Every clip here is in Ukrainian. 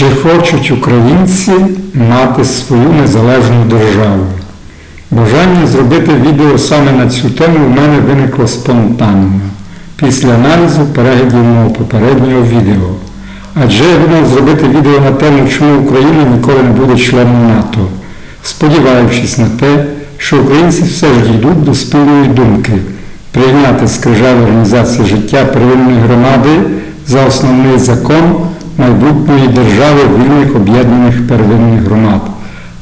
Чи хочуть українці мати свою незалежну державу? Бажання зробити відео саме на цю тему в мене виникло спонтанно, після аналізу переглядів мого попереднього відео. Адже я думав зробити відео на тему, чому Україна ніколи не буде членом НАТО, сподіваючись на те, що українці все ж дійдуть до спільної думки прийняти скрижаль організації життя первинної громади за основний закон майбутньої держави вільних об'єднаних первинних громад.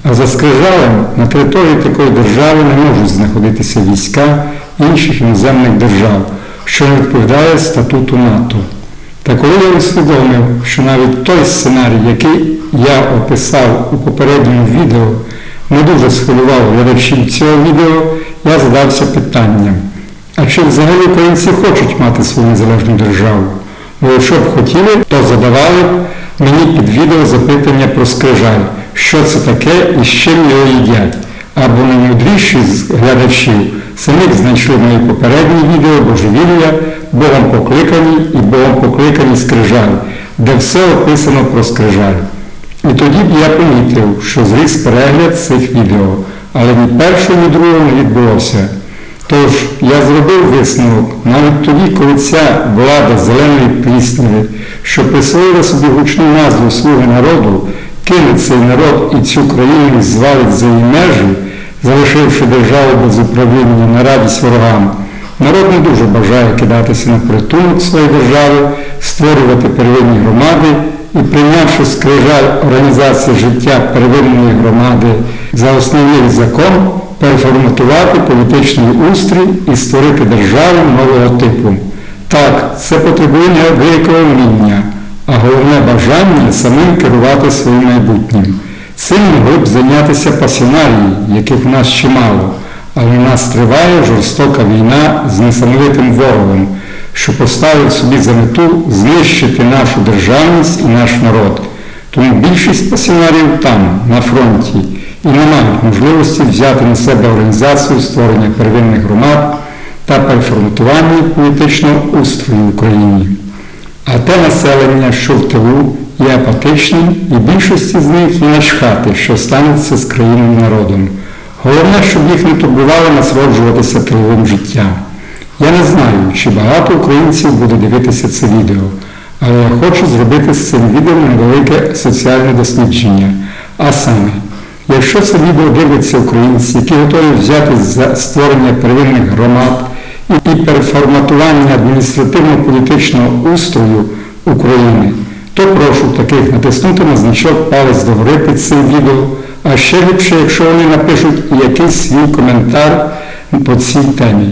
А за скрижалем на території такої держави не можуть знаходитися війська інших іноземних держав, що не відповідає статуту НАТО. Та коли я усвідомив, що навіть той сценарій, який я описав у попередньому відео, не дуже схвилював глядачів цього відео, я задався питанням, а чи взагалі українці хочуть мати свою незалежну державу? Бо якщо б хотіли, то задавали мені під відео запитання про скрижаль, що це таке і з чим його їдять. Або наймудріші з глядачів самі знайшли мої попередні відео Божевілля, Богом покликані і Богом покликані скрижаль, де все описано про скрижаль. І тоді б я помітив, що зріс перегляд цих відео, але ні першого, ні другого не відбулося. Тож я зробив висновок навіть тоді, коли ця влада зеленої плісняви, що присвоїла собі гучну назву Слуги народу, кине цей народ і цю країну звалить за її межі, залишивши державу без управління на радість ворогам. Народ не дуже бажає кидатися на притулок своєї держави, створювати первинні громади і прийнявши скрижаль організації життя первинної громади за основний закон, переформатувати політичний устрій і створити державу нового типу. Так, це потребує неабиякого вміння, а головне бажання самим керувати своїм майбутнім. Цим могли б зайнятися пасіонарії, яких в нас чимало, але в нас триває жорстока війна з несамовитим ворогом, що поставив собі за мету знищити нашу державність і наш народ. Тому більшість пасіонарів там, на фронті, і не мають можливості взяти на себе організацію створення первинних громад та переформатування політичного устрою в Україні. А те населення, що в тилу, є апатичним, і більшості з них є начхати, що станеться з країною народом. Головне, щоб їх не турбувало насолоджуватися тиловим життям. Я не знаю, чи багато українців буде дивитися це відео, але я хочу зробити з цим відео невелике соціальне дослідження. А саме, якщо це відео дивляться українці, які готові взяти за створення первинних громад і переформатування адміністративно-політичного устрою України, то прошу таких натиснути на значок палець догори під цим відео, а ще ліпше, якщо вони напишуть якийсь свій коментар по цій темі.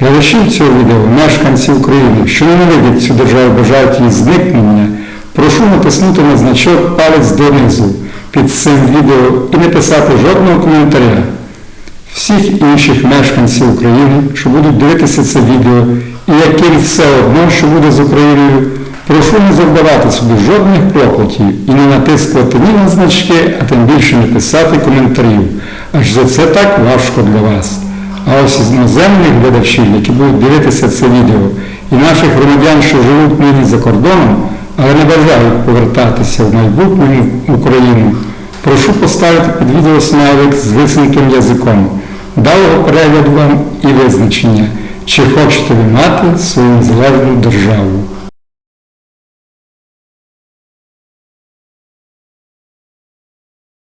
Глядачів цього відео, мешканці України, що ненавидять цю державу, бажають її зникнення, прошу натиснути на значок палець донизу під цим відео і не писати жодного коментаря. Всіх інших мешканців України, що будуть дивитися це відео, і яким все одно, що буде з Україною, прошу не завдавати собі жодних клопотів і не натискувати ні на значки, а тим більше не писати коментарів. Аж за це так важко для вас. А ось із іноземних глядачів, які будуть дивитися це відео, і наших громадян, що живуть нині за кордоном, але не бажаю повертатися в майбутньому Україну, прошу поставити під відео смайлик з висунутим язиком. Далого перегляду вам і визначення, чи хочете ви мати свою незалежну державу.